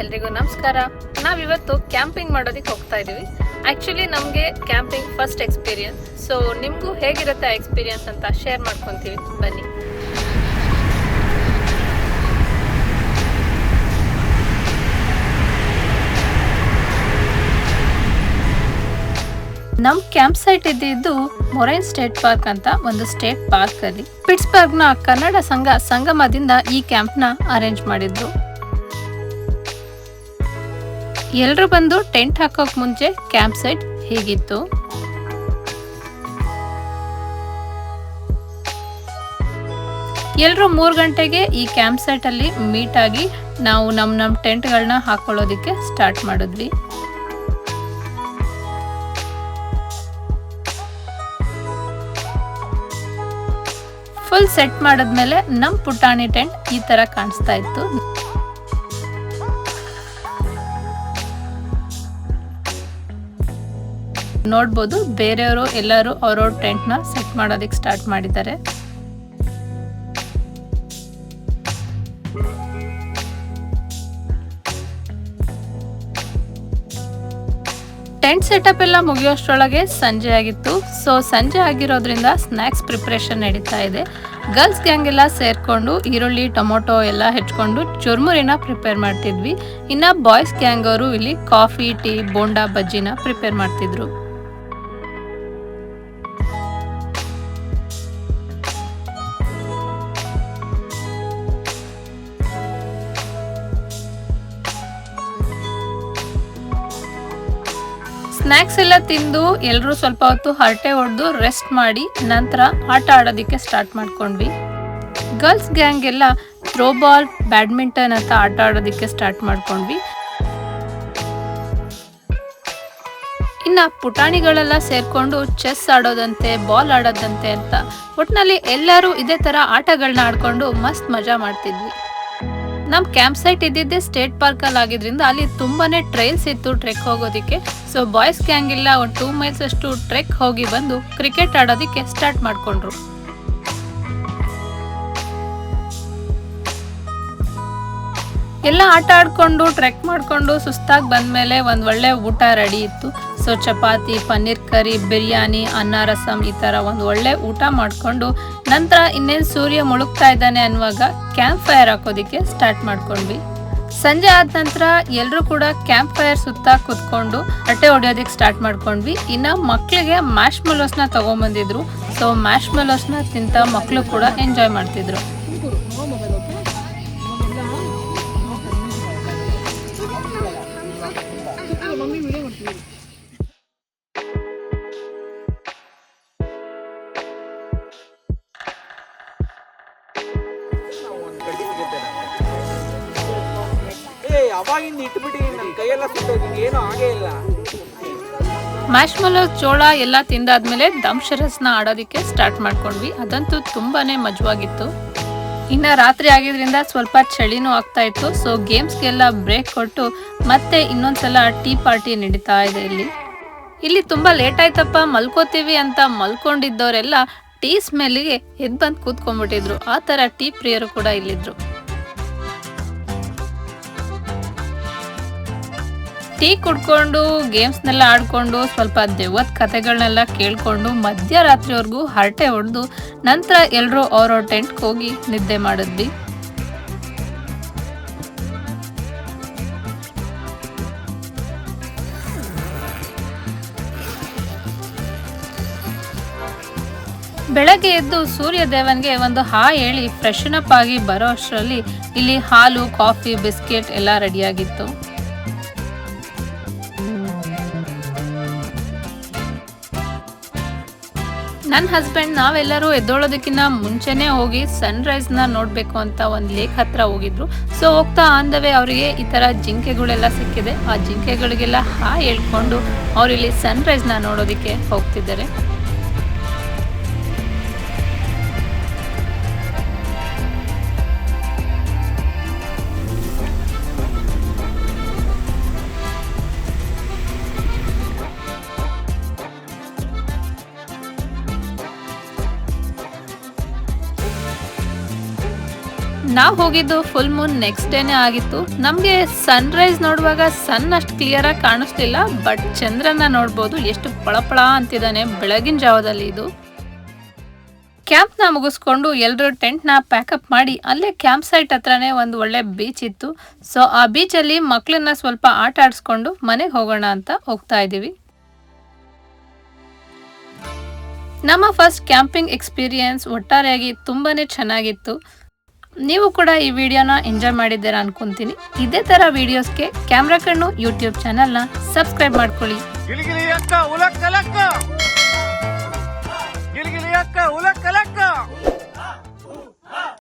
ಎಲ್ರಿಗೂ ನಮಸ್ಕಾರ. ನಾವಿವತ್ತು ಕ್ಯಾಂಪಿಂಗ್ ಮಾಡೋದಕ್ಕೆ ಹೋಗ್ತಾ ಇದೀವಿ. ಆಕ್ಚುಲಿ ನಮಗೆ ಕ್ಯಾಂಪಿಂಗ್ ಫಸ್ಟ್ ಎಕ್ಸ್ಪೀರಿಯನ್ಸ್ ಸೊ ನಿಮಗೂ ಹೇಗಿರುತ್ತೆ ಆ ಎಕ್ಸ್ಪೀರಿಯನ್ಸ್ ಅಂತ ಶೇರ್ ಮಾಡ್ಕೊತೀವಿ. ಬನ್ನಿ. ನಮ್ ಕ್ಯಾಂಪ್ ಸೈಟ್ ಇದ್ದಿದ್ದು ಮೊರೈನ್ ಸ್ಟೇಟ್ ಪಾರ್ಕ್ ಅಂತ ಒಂದು ಸ್ಟೇಟ್ ಪಾರ್ಕ್ ಅಲ್ಲಿ. ಪಿಟ್ಸ್ಬರ್ಗ್ನ ಕನ್ನಡ ಸಂಘ ಸಂಗಮದಿಂದ ಈ ಕ್ಯಾಂಪ್ನ ಅರೇಂಜ್ ಮಾಡಿದ್ರು ಎಲ್ರು ಬಂದು ಟೆಂಟ್ ಹಾಕೋಕ್ ಮುಂಚೆ ಕ್ಯಾಂಪ್ ಸೈಟ್ ಹೀಗಿತ್ತು? ಎಲ್ಲರೂ ಮೂರು ಗಂಟೆಗೆ ಈ ಕ್ಯಾಂಪ್ ಸೈಟ್ ಅಲ್ಲಿ ಮೀಟ್ ಆಗಿ ನಾವು ನಮ್ಮ ನಮ್ಮ ಟೆಂಟ್ಗಳನ್ನ ಹಾಕೊಳ್ಳೋದಿಕ್ಕೆ ಸ್ಟಾರ್ಟ್ ಮಾಡಿದ್ವಿ. ಫುಲ್ ಸೆಟ್ ಮಾಡಿದ್ಮೇಲೆ ನಮ್ಮ ಪುಟಾಣಿ ಟೆಂಟ್ ಈ ತರ ಕಾಣಿಸ್ತಾ ಇತ್ತು. ನೋಡ್ಬೋದು. ಬೇರೆಯವರು ಎಲ್ಲರೂ ಅವ್ರವ್ರ ಟೆಂಟ್ನ ಸೆಟ್ ಮಾಡೋದಕ್ಕೆ ಸ್ಟಾರ್ಟ್ ಮಾಡಿದ್ದಾರೆ. ಟೆಂಟ್ ಸೆಟಪ್ ಎಲ್ಲ ಮುಗಿಯೋಷ್ಟ್ರೊಳಗೆ ಸಂಜೆ ಆಗಿತ್ತು. ಸೊ, ಸಂಜೆ ಆಗಿರೋದ್ರಿಂದ ಸ್ನ್ಯಾಕ್ಸ್ ಪ್ರಿಪ್ರೇಷನ್ ನಡೀತಾ ಇದೆ. ಗರ್ಲ್ಸ್ ಗ್ಯಾಂಗ್ ಎಲ್ಲ ಸೇರ್ಕೊಂಡು ಈರುಳ್ಳಿ, ಟೊಮೊಟೊ ಎಲ್ಲ ಹೆಚ್ಕೊಂಡು ಚುರ್ಮುರಿನ ಪ್ರಿಪೇರ್ ಮಾಡ್ತಿದ್ವಿ. ಇನ್ನ ಬಾಯ್ಸ್ ಗ್ಯಾಂಗ್ ಅವರು ಇಲ್ಲಿ ಕಾಫಿ, ಟೀ, ಬೋಂಡಾ, ಬಜ್ಜಿನ ಪ್ರಿಪೇರ್ ಮಾಡ್ತಿದ್ರು. ಸ್ನ್ಯಾಕ್ಸ್ ಎಲ್ಲ ತಿಂದು ಎಲ್ಲರೂ ಸ್ವಲ್ಪ ಹೊತ್ತು ಹರಟೆ ಹೊಡೆದು ರೆಸ್ಟ್ ಮಾಡಿ ನಂತರ ಆಟ ಆಡೋದಕ್ಕೆ ಸ್ಟಾರ್ಟ್ ಮಾಡ್ಕೊಂಡ್ವಿ. ಗರ್ಲ್ಸ್ ಗ್ಯಾಂಗ್ ಎಲ್ಲ ಥ್ರೋಬಾಲ್ ಬ್ಯಾಡ್ಮಿಂಟನ್ ಅಂತ ಆಟ ಆಡೋದಕ್ಕೆ ಸ್ಟಾರ್ಟ್ ಮಾಡ್ಕೊಂಡ್ವಿ. ಇನ್ನು ಪುಟಾಣಿಗಳೆಲ್ಲ ಸೇರಿಕೊಂಡು ಚೆಸ್ ಆಡೋದಂತೆ ಬಾಲ್ ಆಡೋದಂತೆ ಅಂತ ಒಟ್ಟಿನಲ್ಲಿ ಎಲ್ಲರೂ ಇದೇ ಥರ ಆಟಗಳನ್ನ ಆಡ್ಕೊಂಡು ಮಸ್ತ್ ಮಜಾ ಮಾಡ್ತಿದ್ವಿ. ನಮ್ ಕ್ಯಾಂಪ್ ಸೈಟ್ ಇದ್ದಿದ್ದೆ ಸ್ಟೇಟ್ ಪಾರ್ಕ್ ಅಲ್ಲಿ ಆಗಿದ್ರಿಂದ ಅಲ್ಲಿ ತುಂಬಾನೇ ಟ್ರೈಲ್ಸ್ ಇತ್ತು ಟ್ರೆಕ್ ಹೋಗೋದಿಕ್ಕೆ. ಸೊ ಬಾಯ್ಸ್ ಗ್ಯಾಂಗ್ ಇಲ್ಲ, ಒಂದು ಟೂ ಮೈಲ್ಸ್ ಅಷ್ಟು ಟ್ರೆಕ್ ಹೋಗಿ ಬಂದು ಕ್ರಿಕೆಟ್ ಆಡೋದಿಕ್ಕೆ ಸ್ಟಾರ್ಟ್ ಮಾಡ್ಕೊಂಡ್ರು. ಎಲ್ಲ ಆಟ ಆಡ್ಕೊಂಡು ಟ್ರೆಕ್ ಮಾಡ್ಕೊಂಡು ಸುಸ್ತಾಗಿ ಬಂದ್ಮೇಲೆ ಒಂದು ಒಳ್ಳೆ ಊಟ ರೆಡಿ ಇತ್ತು. ಸೊ ಚಪಾತಿ, ಪನ್ನೀರ್ ಕರಿ, ಬಿರಿಯಾನಿ, ಅನ್ನ, ರಸಂ ಈ ಥರ ಒಂದು ಒಳ್ಳೆ ಊಟ ಮಾಡ್ಕೊಂಡು ನಂತರ ಇನ್ನೇನು ಸೂರ್ಯ ಮುಳುಗ್ತಾ ಇದ್ದಾನೆ ಅನ್ನುವಾಗ ಕ್ಯಾಂಪ್ ಫೈರ್ ಹಾಕೋದಿಕ್ಕೆ ಸ್ಟಾರ್ಟ್ ಮಾಡ್ಕೊಂಡ್ವಿ. ಸಂಜೆ ಆದ ನಂತರ ಎಲ್ಲರೂ ಕೂಡ ಕ್ಯಾಂಪ್ ಫೈರ್ ಸುತ್ತ ಕುತ್ಕೊಂಡು ಅಟ್ಟೆ ಹೊಡೆಯೋದಕ್ಕೆ ಸ್ಟಾರ್ಟ್ ಮಾಡ್ಕೊಂಡ್ವಿ. ಇನ್ನ ಮಕ್ಕಳಿಗೆ ಮ್ಯಾಶ್ ಮಲೋಸ್ನ ತಗೊಂಬಂದಿದ್ರು. ಸೊ ಮ್ಯಾಶ್ ಮಲೋಸ್ನ ತಿಂತ ಮಕ್ಕಳು ಕೂಡ ಎಂಜಾಯ್ ಮಾಡ್ತಿದ್ರು. ಏ ಅವಾಗಿಂದ ಇಟ್ಬಿಡಿ ನನ್ನ ಮ್ಯಾಶ್ಮಲೋ ಜೋಳ ಎಲ್ಲ ತಿಂದಾದ್ಮೇಲೆ ದಂಶರಸ್ನ ಆಡೋದಕ್ಕೆ ಸ್ಟಾರ್ಟ್ ಮಾಡ್ಕೊಂಡ್ವಿ. ಅದಂತೂ ತುಂಬಾನೇ ಮಜವಾಗಿತ್ತು. ಇನ್ನ ರಾತ್ರಿ ಆಗಿದ್ರಿಂದ ಸ್ವಲ್ಪ ಚಳಿನೂ ಆಗ್ತಾ ಇತ್ತು. ಸೊ ಗೇಮ್ಸ್ಗೆಲ್ಲ ಬ್ರೇಕ್ ಕೊಟ್ಟು ಮತ್ತೆ ಇನ್ನೊಂದ್ಸಲ ಟೀ ಪಾರ್ಟಿ ನಡೀತಾ ಇದೆ ಇಲ್ಲಿ. ಇಲ್ಲಿ ತುಂಬಾ ಲೇಟ್ ಆಯ್ತಪ್ಪ, ಮಲ್ಕೋತೀವಿ ಅಂತ ಮಲ್ಕೊಂಡಿದ್ದವರೆಲ್ಲ ಟೀ ಸ್ಮೆಲ್ಗೆ ಎದ್ದು ಬಂದು ಕೂತ್ಕೊಂಡ್ಬಿಟ್ಟಿದ್ರು. ಆ ಥರ ಟೀ ಪ್ರಿಯರು ಕೂಡ ಇಲ್ಲಿದ್ರು. ಟೀ ಕುಡ್ಕೊಂಡು ಗೇಮ್ಸ್ನೆಲ್ಲ ಆಡ್ಕೊಂಡು, ಸ್ವಲ್ಪ ದೆವ್ವದ ಕತೆಗಳನ್ನೆಲ್ಲ ಕೇಳ್ಕೊಂಡು ಮಧ್ಯರಾತ್ರಿವರೆಗೂ ಹರಟೆ ಹೊಡೆದು ನಂತರ ಎಲ್ಲರೂ ಅವ್ರವ್ರ ಟೆಂಟ್ಗೆ ಹೋಗಿ ನಿದ್ದೆ ಮಾಡಿದ್ವಿ. ಬೆಳಗ್ಗೆ ಎದ್ದು ಸೂರ್ಯ ದೇವನ್ಗೆ ಒಂದು ಹಾ ಹೇಳಿ ಫ್ರೆಶನ್ ಅಪ್ ಆಗಿ ಬರೋ ಅಷ್ಟರಲ್ಲಿ ಇಲ್ಲಿ ಹಾಲು, ಕಾಫಿ, ಬಿಸ್ಕೆಟ್ ಎಲ್ಲ ರೆಡಿಯಾಗಿತ್ತು ನನ್ನ ಹಸ್ಬೆಂಡ್ ನಾವೆಲ್ಲರೂ ಎದ್ದೋಳೋದಕ್ಕಿಂತ ಮುಂಚೆನೆ ಹೋಗಿ ಸನ್ರೈಸ್ನ ನೋಡ್ಬೇಕು ಅಂತ ಒಂದು ಲೇಕ್ ಹತ್ರ ಹೋಗಿದ್ರು. ಸೊ ಹೋಗ್ತಾ ಆನ್ ದ ವೇ ಅವರಿಗೆ ಈ ಥರ ಜಿಂಕೆಗಳೆಲ್ಲ ಸಿಕ್ಕಿದೆ. ಆ ಜಿಂಕೆಗಳಿಗೆಲ್ಲ ಹಾ ಹೇಳ್ಕೊಂಡು ಅವರಿಲ್ಲಿ ಸನ್ರೈಸ್ನ ನೋಡೋದಕ್ಕೆ ಹೋಗ್ತಿದ್ದಾರೆ. ನಾವು ಹೋಗಿದ್ದು ಫುಲ್ ಮೂನ್ ನೆಕ್ಸ್ಟ್ ಡೇನೇ ಆಗಿತ್ತು. ನಮಗೆ ಸನ್ರೈಸ್ ನೋಡುವಾಗ ಸನ್ ಅಷ್ಟು ಕ್ಲಿಯರ್ ಆಗಿ ಕಾಣಿಸ್ಲಿಲ್ಲ ಬಟ್ ಚಂದ್ರನ ನೋಡ್ಬೋದು, ಎಷ್ಟು ಪಳಪಳ ಅಂತಿದ್ದಾನೆ ಬೆಳಗಿನ ಜಾವದಲ್ಲಿ ಇದು. ಕ್ಯಾಂಪ್ನ ಮುಗಿಸ್ಕೊಂಡು ಎಲ್ಲರೂ ಟೆಂಟ್ನ ಪ್ಯಾಕಪ್ ಮಾಡಿ, ಅಲ್ಲೇ ಕ್ಯಾಂಪ್ ಸೈಟ್ ಹತ್ರನೇ ಒಂದು ಒಳ್ಳೆ ಬೀಚ್ ಇತ್ತು. ಸೊ ಆ ಬೀಚಲ್ಲಿ ಮಕ್ಕಳನ್ನ ಸ್ವಲ್ಪ ಆಟ ಆಡಿಸ್ಕೊಂಡು ಮನೆಗೆ ಹೋಗೋಣ ಅಂತ ಹೋಗ್ತಾ ಇದ್ದೀವಿ ನಮ್ಮ ಫಸ್ಟ್ ಕ್ಯಾಂಪಿಂಗ್ ಎಕ್ಸ್ಪೀರಿಯನ್ಸ್ ಒಟ್ಟಾರೆಯಾಗಿ ತುಂಬಾನೇ ಚೆನ್ನಾಗಿತ್ತು. ನೀವು ಕೂಡ ಈ ವಿಡಿಯೋನ ಎಂಜಾಯ್ ಮಾಡಿದ್ದೀರಾ ಅನ್ಕೊಂತೀನಿ. ಇದೇ ತರ ವಿಡಿಯೋಸ್ಗೆ ಕ್ಯಾಮ್ರಾ ಕಣ್ಣು ಯೂಟ್ಯೂಬ್ನ ಸಬ್ಸ್ಕ್ರೈಬ್ ಮಾಡ್ಕೊಳ್ಳಿ. ಗಿಲಿಗಿಲಿ ಅಕ್ಕ ಗಿಲಿಗಿಲಿ ಅಕ್ಕ